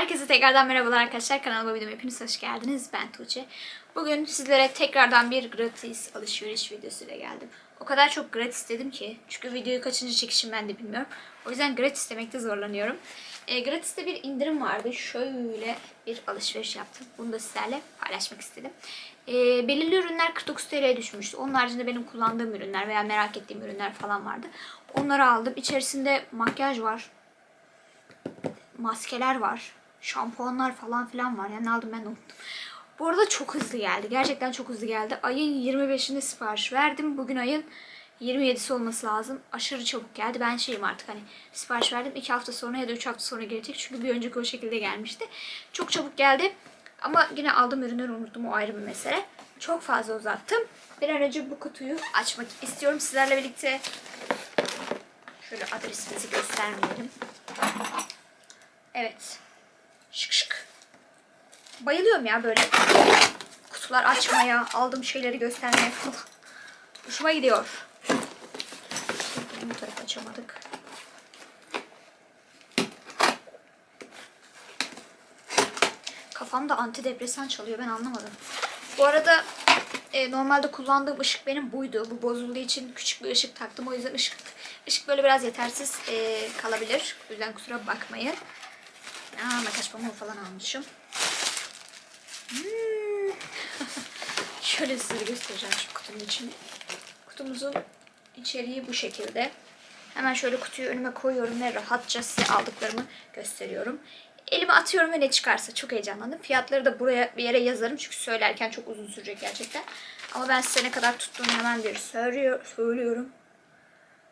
Herkese tekrardan merhabalar arkadaşlar. Kanalıma videoma hepiniz hoş geldiniz. Ben Tuğçe. Bugün sizlere tekrardan bir gratis alışveriş videosuyla geldim. O kadar çok gratis dedim ki. Çünkü videoyu kaçıncı çekişim ben de bilmiyorum. O yüzden gratis demekte zorlanıyorum. E, gratis'te bir indirim vardı. Şöyle bir alışveriş yaptım. Bunu da sizlerle paylaşmak istedim. E, belirli ürünler 49 TL'ye düşmüştü. Onun haricinde benim kullandığım ürünler veya merak ettiğim ürünler falan vardı. Onları aldım. İçerisinde makyaj var maskeler var. Şampuanlar falan filan var. Yani aldım ben unuttum. Bu arada çok hızlı geldi. Gerçekten çok hızlı geldi. Ayın 25'inde sipariş verdim. Bugün ayın 27'si olması lazım. Aşırı çabuk geldi. Ben şeyim artık hani sipariş verdim. 2 hafta sonra ya da 3 hafta sonra gelecek. Çünkü bir önceki o şekilde gelmişti. Çok çabuk geldi. Ama yine aldığım ürünleri unuttum. O ayrı bir mesele. Çok fazla uzattım. Bir an önce bu kutuyu açmak istiyorum. Sizlerle birlikte şöyle adresimizi göstermeyelim. Evet. Şık şık. Bayılıyorum ya böyle kutular açmaya, aldığım şeyleri göstermeye falan. Hoşuma gidiyor. Bu tarafı açamadık. Kafamda antidepresan çalıyor ben anlamadım. Bu arada e, normalde kullandığım ışık benim buydu. Bu bozulduğu için küçük bir ışık taktım. O yüzden ışık ışık böyle biraz yetersiz e, kalabilir. O yüzden kusura bakmayın. Aa, makyaj pamuğu falan almışım. Hmm. Şöyle size göstereceğim şu kutunun içini. Kutumuzun içeriği bu şekilde. Hemen şöyle kutuyu önüme koyuyorum ve rahatça size aldıklarımı gösteriyorum. Elime atıyorum ve ne çıkarsa çok heyecanlandım. Fiyatları da buraya bir yere yazarım çünkü söylerken çok uzun sürecek gerçekten. Ama ben size ne kadar tuttuğunu hemen bir söylüyor, söylüyorum.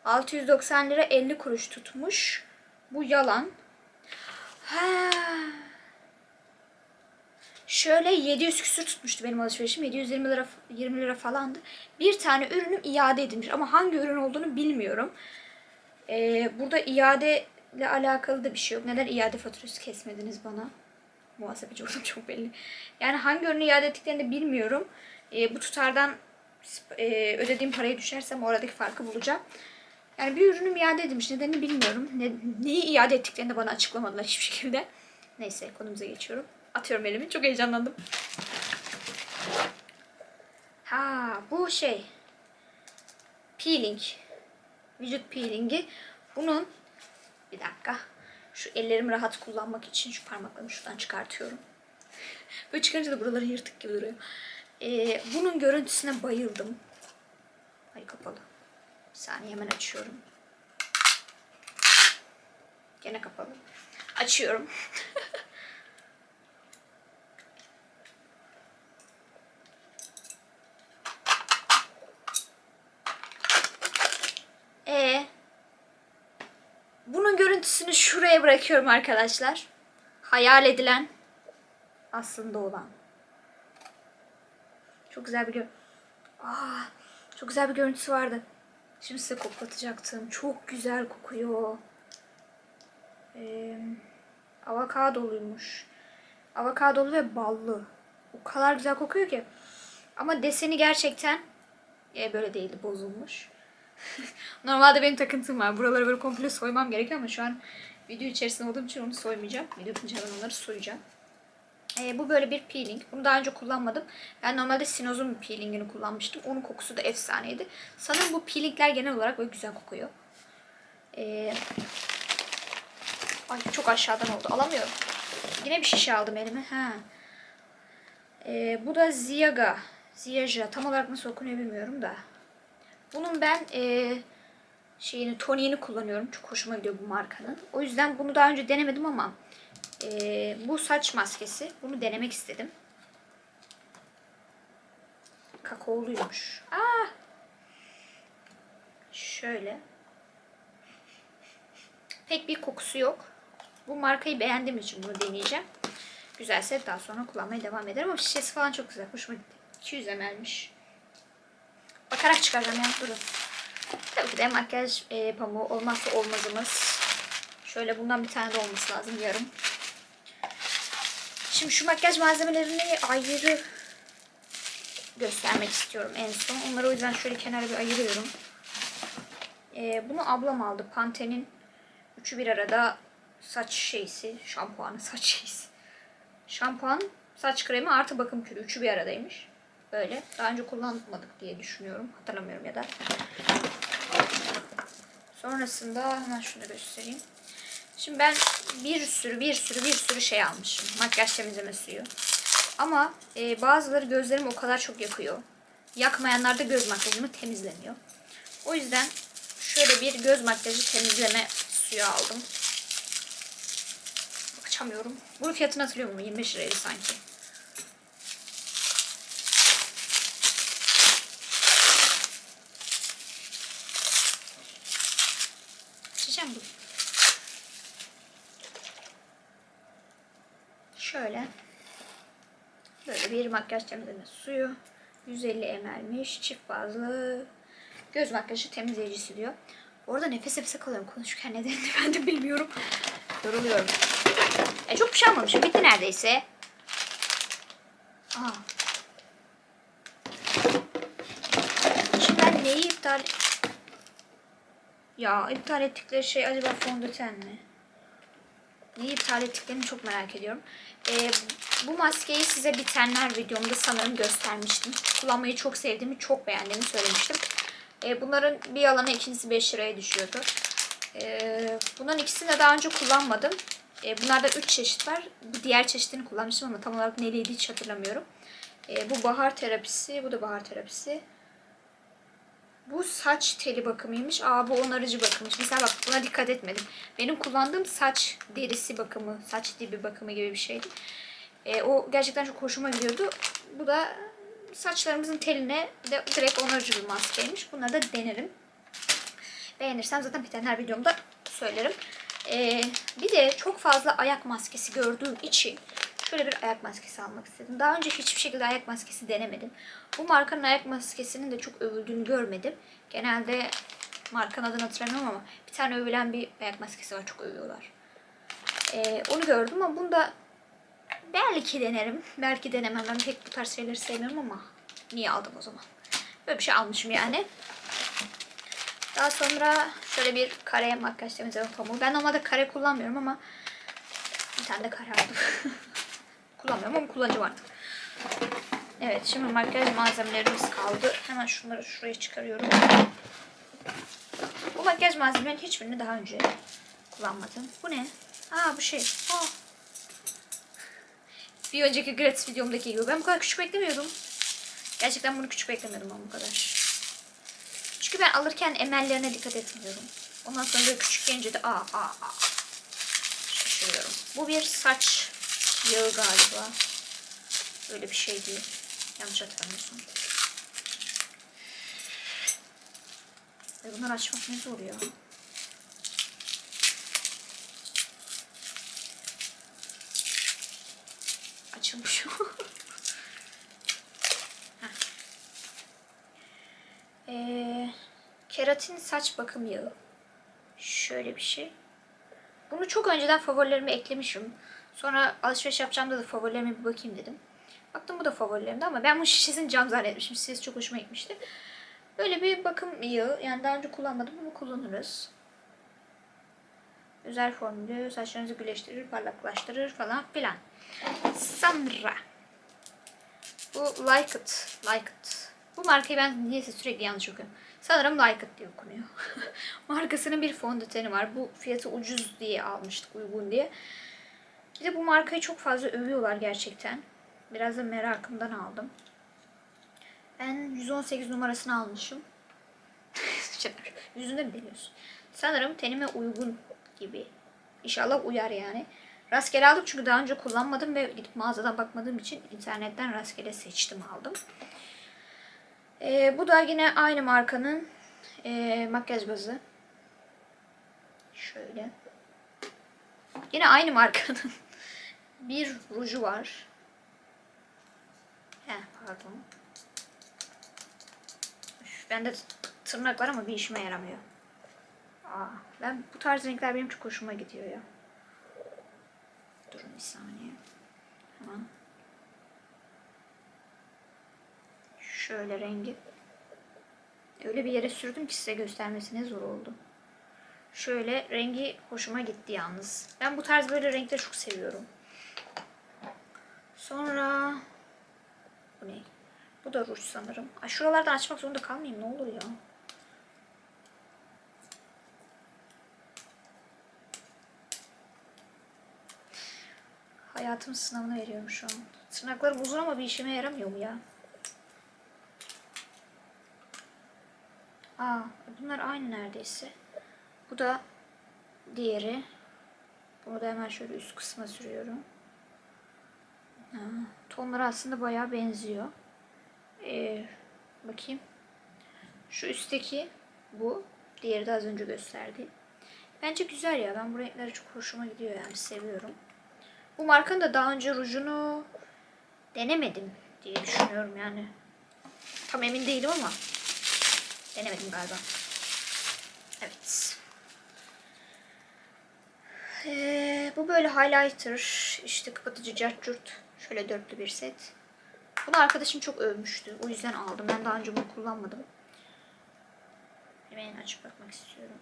690 lira 50 kuruş tutmuş. Bu yalan. Ha. Şöyle 700 küsür tutmuştu benim alışverişim. 720 lira 20 lira falandı. Bir tane ürünüm iade edilmiş ama hangi ürün olduğunu bilmiyorum. Ee, burada iade ile alakalı da bir şey yok. Neden iade faturası kesmediniz bana? Muhasebeci olduğum çok belli. Yani hangi ürünü iade ettiklerini de bilmiyorum. Ee, bu tutardan e, ödediğim parayı düşersem oradaki farkı bulacağım. Yani bir ürünüm iade edilmiş. Nedenini bilmiyorum. Ne, neyi iade ettiklerini de bana açıklamadılar hiçbir şekilde. Neyse konumuza geçiyorum. Atıyorum elimi. Çok heyecanlandım. Ha bu şey. Peeling. Vücut peelingi. Bunun bir dakika. Şu ellerimi rahat kullanmak için şu parmaklarımı şuradan çıkartıyorum. Böyle çıkarınca da buraları yırtık gibi duruyor. Ee, bunun görüntüsüne bayıldım. Ay kapalı. Bir saniye hemen açıyorum. Gene kapalı. Açıyorum. E bunun görüntüsünü şuraya bırakıyorum arkadaşlar. Hayal edilen aslında olan. Çok güzel bir gör Aa, çok güzel bir görüntüsü vardı. Şimdi size koklatacaktım. Çok güzel kokuyor. Ee, avokadoluymuş. Avokadolu ve ballı. O kadar güzel kokuyor ki. Ama deseni gerçekten e, böyle değildi. Bozulmuş. Normalde benim takıntım var. Buraları böyle komple soymam gerekiyor ama şu an video içerisinde olduğum için onu soymayacağım. Video hemen onları soyacağım. Ee, bu böyle bir peeling. Bunu daha önce kullanmadım. Ben normalde Sinoz'un peelingini kullanmıştım. Onun kokusu da efsaneydi. Sanırım bu peelingler genel olarak böyle güzel kokuyor. Ee, ay çok aşağıdan oldu. Alamıyorum. Yine bir şişe aldım elime. Ha. Ee, bu da Ziyaga. Ziyaja. Tam olarak nasıl okunuyor bilmiyorum da. Bunun ben e, şeyini toniğini kullanıyorum. Çok hoşuma gidiyor bu markanın. O yüzden bunu daha önce denemedim ama e, bu saç maskesi. Bunu denemek istedim. Kakaoluymuş. Aa! Şöyle. Pek bir kokusu yok. Bu markayı beğendiğim için bunu deneyeceğim. Güzelse daha sonra kullanmaya devam ederim ama şişesi falan çok güzel. Hoşuma gitti. 200 ml'miş. Bakarak çıkaracağım ya. Durun. Tabii ki de makyaj e, pamuğu olmazsa olmazımız. Şöyle bundan bir tane de olması lazım yarım. Şimdi şu makyaj malzemelerini ayrı göstermek istiyorum en son. Onları o yüzden şöyle kenara bir ayırıyorum. E, bunu ablam aldı. Pantene'in üçü bir arada saç şeysi, şampuanı, saç şeysi. Şampuan, saç kremi artı bakım kürü. Üçü bir aradaymış. Böyle. Daha önce kullanmadık diye düşünüyorum. Hatırlamıyorum ya da. Sonrasında hemen şunu göstereyim. Şimdi ben bir sürü bir sürü bir sürü şey almışım. Makyaj temizleme suyu. Ama e, bazıları gözlerimi o kadar çok yakıyor. Yakmayanlar da göz makyajımı temizlemiyor. O yüzden şöyle bir göz makyajı temizleme suyu aldım. Açamıyorum. Bunun fiyatını hatırlıyor musun? 25 liraydı sanki. Açacağım bunu. Şöyle. Böyle bir makyaj temizleme suyu. 150 ml'miş. Çift fazlı. Göz makyajı temizleyicisi diyor. Orada nefes nefese kalıyorum konuşurken nedenini ben de bilmiyorum. Yoruluyorum. E çok bir şey almamışım. Bitti neredeyse. Aa. Şimdi ben neyi iptal... Ya iptal ettikleri şey acaba fondöten mi? Neyi iptal ettiklerini çok merak ediyorum. Ee, bu maskeyi size bitenler videomda sanırım göstermiştim. Kullanmayı çok sevdiğimi, çok beğendiğimi söylemiştim. Ee, bunların bir alanı ikincisi 5 liraya düşüyordu. Ee, bunların ikisini de daha önce kullanmadım. Ee, bunlarda 3 çeşit var. Bu diğer çeşitini kullanmıştım ama tam olarak neliydi hiç hatırlamıyorum. Ee, bu bahar terapisi, bu da bahar terapisi. Bu saç teli bakımıymış. Aa bu onarıcı bakımmış. Mesela bak buna dikkat etmedim. Benim kullandığım saç derisi bakımı, saç dibi bakımı gibi bir şeydi. Ee, o gerçekten çok hoşuma gidiyordu. Bu da saçlarımızın teline de direkt onarıcı bir maskeymiş. Bunları da denerim. Beğenirsem zaten bir tane her videomda söylerim. Ee, bir de çok fazla ayak maskesi gördüğüm için şöyle bir ayak maskesi almak istedim. Daha önce hiçbir şekilde ayak maskesi denemedim. Bu markanın ayak maskesinin de çok övüldüğünü görmedim. Genelde markanın adını hatırlamıyorum ama bir tane övülen bir ayak maskesi var. Çok övüyorlar. Ee, onu gördüm ama bunda belki denerim. Belki denemem. Ben pek bu tarz şeyleri sevmiyorum ama niye aldım o zaman? Böyle bir şey almışım yani. Daha sonra şöyle bir kare makyaj temizleme pamuğu. Ben normalde kare kullanmıyorum ama bir tane de kare aldım. kullanmıyorum ama kullanacağım artık. Evet şimdi makyaj malzemelerimiz kaldı. Hemen şunları şuraya çıkarıyorum. Bu makyaj malzemelerin hiçbirini daha önce kullanmadım. Bu ne? Aa bu şey. Aa. Bir önceki gratis videomdaki gibi. Ben bu kadar küçük beklemiyordum. Gerçekten bunu küçük beklemiyordum ben bu kadar. Çünkü ben alırken emellerine dikkat etmiyorum. Ondan sonra böyle küçük gelince de aa aa aa. Şaşırıyorum. Bu bir saç yağı galiba. Böyle bir şey değil. Yanlış hatırlamıyorsun. Ve bunları açmak ne zor ya. Açılmış. Heh. Ee, keratin saç bakım yağı. Şöyle bir şey. Bunu çok önceden favorilerime eklemişim. Sonra alışveriş yapacağımda da favorilerime bir bakayım dedim. Baktım bu da favorilerimde ama ben bu şişesini cam zannetmişim. Şişesi çok hoşuma gitmişti. Böyle bir bakım yağı. Yani daha önce kullanmadım bunu kullanırız. Özel formülü saçlarınızı güleştirir, parlaklaştırır falan filan. Sonra bu Like It. Like It. Bu markayı ben niyeyse sürekli yanlış okuyorum. Sanırım Like It diye okunuyor. Markasının bir fondöteni var. Bu fiyatı ucuz diye almıştık, uygun diye. Bir de bu markayı çok fazla övüyorlar gerçekten. Biraz da merakımdan aldım. Ben 118 numarasını almışım. Yüzünde mi deniyorsun? Sanırım tenime uygun gibi. İnşallah uyar yani. Rastgele aldım çünkü daha önce kullanmadım ve gidip mağazadan bakmadığım için internetten rastgele seçtim aldım. Ee, bu da yine aynı markanın e, makyaj bazı. Şöyle. Yine aynı markanın bir ruju var. Heh, pardon. Üf, bende tırnak var ama bir işime yaramıyor. Aa, ben bu tarz renkler benim çok hoşuma gidiyor ya. Durun bir saniye. Hemen. Şöyle rengi. Öyle bir yere sürdüm ki size göstermesi ne zor oldu. Şöyle rengi hoşuma gitti yalnız. Ben bu tarz böyle renkleri çok seviyorum. Sonra bu ne? Bu da ruj sanırım. Ay şuralardan açmak zorunda kalmayayım ne olur ya. Hayatımın sınavını veriyorum şu an. Tırnaklarım uzun ama bir işime yaramıyor mu ya? Aa, bunlar aynı neredeyse. Bu da diğeri. Bunu da hemen şöyle üst kısma sürüyorum. Tonları aslında bayağı benziyor. Ee, bakayım. Şu üstteki bu. Diğeri de az önce gösterdiğim. Bence güzel ya. Ben bu renkleri çok hoşuma gidiyor yani. Seviyorum. Bu markanın da daha önce rujunu denemedim diye düşünüyorum yani. Tam emin değilim ama denemedim galiba. Evet. Ee, bu böyle highlighter, işte kapatıcı cartcurt. Şöyle dörtlü bir set. Bunu arkadaşım çok övmüştü. O yüzden aldım. Ben daha önce bunu kullanmadım. Hemen açıp bakmak istiyorum.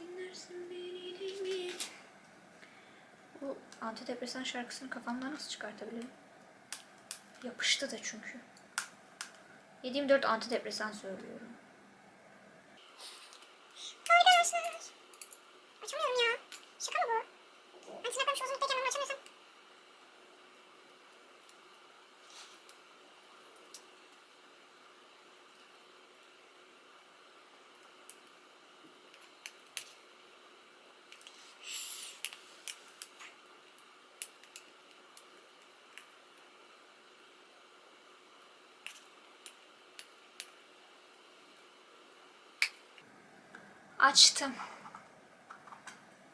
Dinlersin beni değil mi? Bu antidepresan şarkısını kafamdan nasıl çıkartabilirim? Yapıştı da çünkü. 7-24 antidepresan söylüyorum. Arkadaşlar. Açamıyorum ya. Şaka mı bu? Ben tırnaklarım şu uzunluktayken bunu açamıyorsam. Açtım.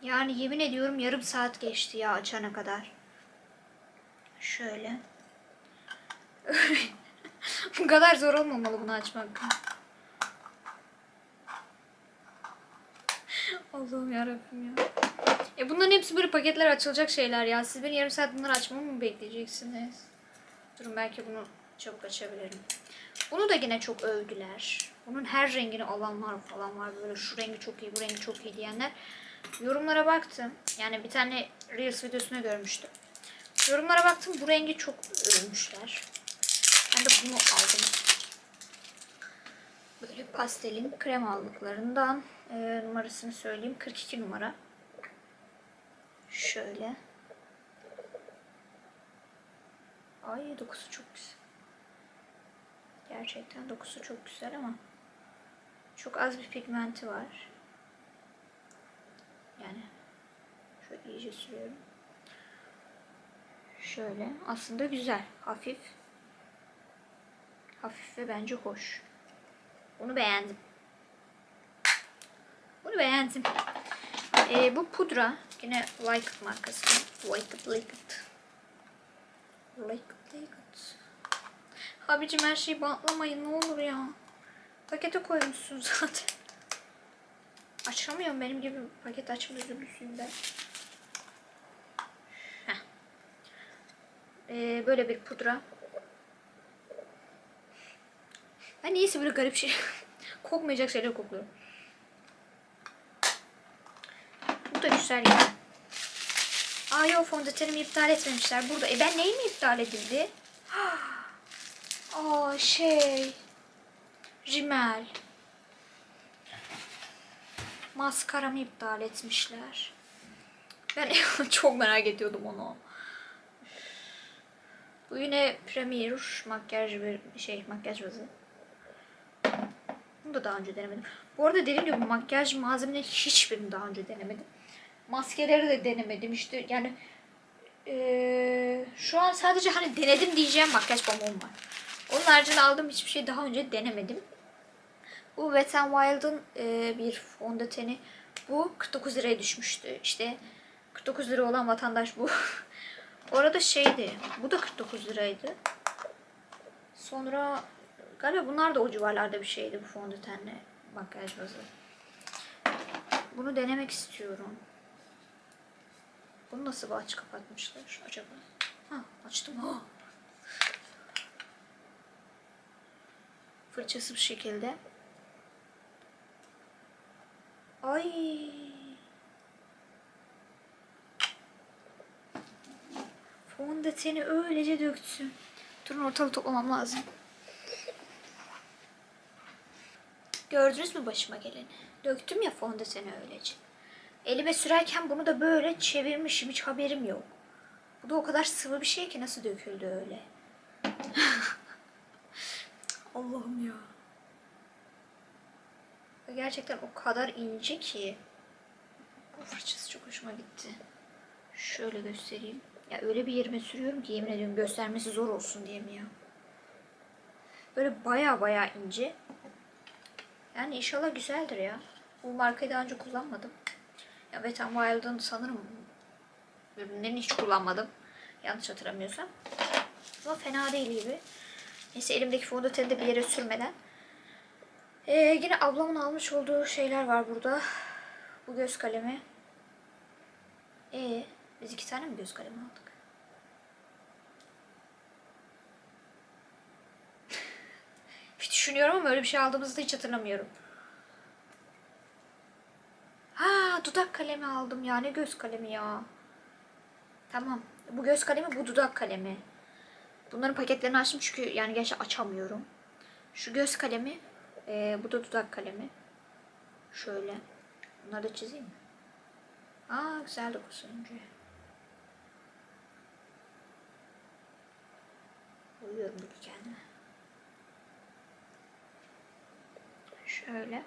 Yani yemin ediyorum yarım saat geçti ya açana kadar. Şöyle. Bu kadar zor olmamalı bunu açmak. Allah'ım yarabbim ya. E bunların hepsi böyle paketler açılacak şeyler ya. Siz beni yarım saat bunları açmamı mı bekleyeceksiniz? Durun belki bunu çabuk açabilirim. Bunu da yine çok övdüler. Bunun her rengini alanlar falan var. Böyle şu rengi çok iyi, bu rengi çok iyi diyenler. Yorumlara baktım. Yani bir tane Reels videosunu görmüştüm. Yorumlara baktım. Bu rengi çok övmüşler. Ben de bunu aldım. Böyle pastelin krem aldıklarından e, numarasını söyleyeyim. 42 numara. Şöyle. Ay dokusu çok güzel. Gerçekten dokusu çok güzel ama çok az bir pigmenti var. Yani şöyle iyice sürüyorum. Şöyle aslında güzel. Hafif. Hafif ve bence hoş. Bunu beğendim. Bunu beğendim. Ee, bu pudra yine Like It markası. Like It, Like It. Like It, Like It. Abicim her şeyi bantlamayın ne olur ya. Pakete koymuşsun zaten. Açamıyorum benim gibi paket açma üzüntüsüyüm ben. Ee, böyle bir pudra. Ben niyeyse böyle garip şey kokmayacak şeyler kokluyorum. Bu da güzel ya. Aa yok fondötenimi iptal etmemişler burada. E ben neyim iptal edildi? Aa şey. Rimel. Maskaramı iptal etmişler. Ben çok merak ediyordum onu. Bu yine Premier makyaj bir şey makyaj bazı. Bunu da daha önce denemedim. Bu arada dediğim gibi makyaj malzemeleri hiçbirini daha önce denemedim. Maskeleri de denemedim işte yani eee, şu an sadece hani denedim diyeceğim makyaj pamuğum var. Onun haricinde aldığım hiçbir şey daha önce denemedim. Bu Wet n Wild'ın e, bir fondöteni. Bu 49 liraya düşmüştü. İşte 49 lira olan vatandaş bu. Orada şeydi. Bu da 49 liraydı. Sonra galiba bunlar da o civarlarda bir şeydi bu fondötenle makyaj bazı. Bunu denemek istiyorum. Bunu nasıl aç kapatmışlar acaba? Ha açtım. Ha. Fırçası bir şekilde. Ay. Fondöteni öylece döktüm. Durun ortalığı toplamam lazım. Gördünüz mü başıma geleni? Döktüm ya fondöteni öylece. Elime sürerken bunu da böyle çevirmişim. Hiç haberim yok. Bu da o kadar sıvı bir şey ki nasıl döküldü öyle. Allah'ım ya. Gerçekten o kadar ince ki. Bu fırçası çok hoşuma gitti. Şöyle göstereyim. Ya öyle bir yerime sürüyorum ki yemin ediyorum göstermesi zor olsun diye mi ya. Böyle baya baya ince. Yani inşallah güzeldir ya. Bu markayı daha önce kullanmadım. Ya Wet n Wild'ın sanırım ürünlerini hiç kullanmadım. Yanlış hatırlamıyorsam. Ama fena değil gibi. Neyse elimdeki fondöteni de bir yere sürmeden. Ee, yine ablamın almış olduğu şeyler var burada. Bu göz kalemi. Ee, biz iki tane mi göz kalemi aldık? Bir düşünüyorum ama öyle bir şey aldığımızda hiç hatırlamıyorum. Ha dudak kalemi aldım ya. Ne göz kalemi ya. Tamam. Bu göz kalemi bu dudak kalemi. Bunların paketlerini açtım çünkü yani gerçi açamıyorum. Şu göz kalemi. Eee, bu da dudak kalemi. Şöyle. Bunları da çizeyim mi? Aa güzel dokusu önce. Uyuyorum gibi kendime. Şöyle.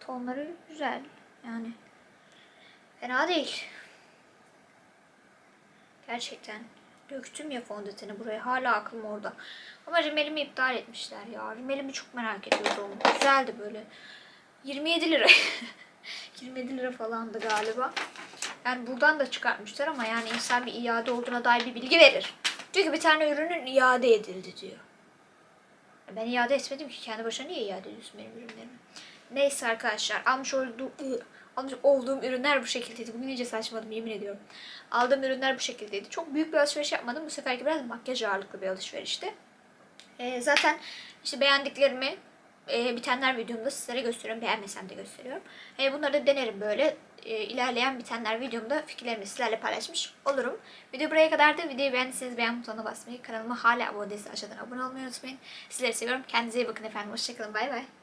Tonları güzel. Yani fena değil. Gerçekten. Döktüm ya fondöteni buraya. Hala aklım orada. Ama rimelimi iptal etmişler ya. Rimelimi çok merak ediyordum. Güzeldi böyle. 27 lira. 27 lira falandı galiba. Yani buradan da çıkartmışlar ama yani insan bir iade olduğuna dair bir bilgi verir. Diyor ki bir tane ürünün iade edildi diyor. Ben iade etmedim ki. Kendi başına niye iade ediyorsun benim ürünlerimi? Neyse arkadaşlar. Almış olduğum, almış olduğum ürünler bu şekildeydi. Bugün iyice saçmadım yemin ediyorum. Aldığım ürünler bu şekildeydi. Çok büyük bir alışveriş yapmadım. Bu seferki biraz makyaj ağırlıklı bir alışverişti. Ee, zaten işte beğendiklerimi e, bitenler videomda sizlere gösteriyorum. Beğenmesem de gösteriyorum. E, bunları da denerim böyle. E, ilerleyen bitenler videomda fikirlerimi sizlerle paylaşmış olurum. Video buraya kadar da videoyu beğendiyseniz beğen butonuna basmayı, kanalıma hala abone değilseniz aşağıdan abone olmayı unutmayın. Sizleri seviyorum. Kendinize iyi bakın efendim. Hoşçakalın. Bay bay.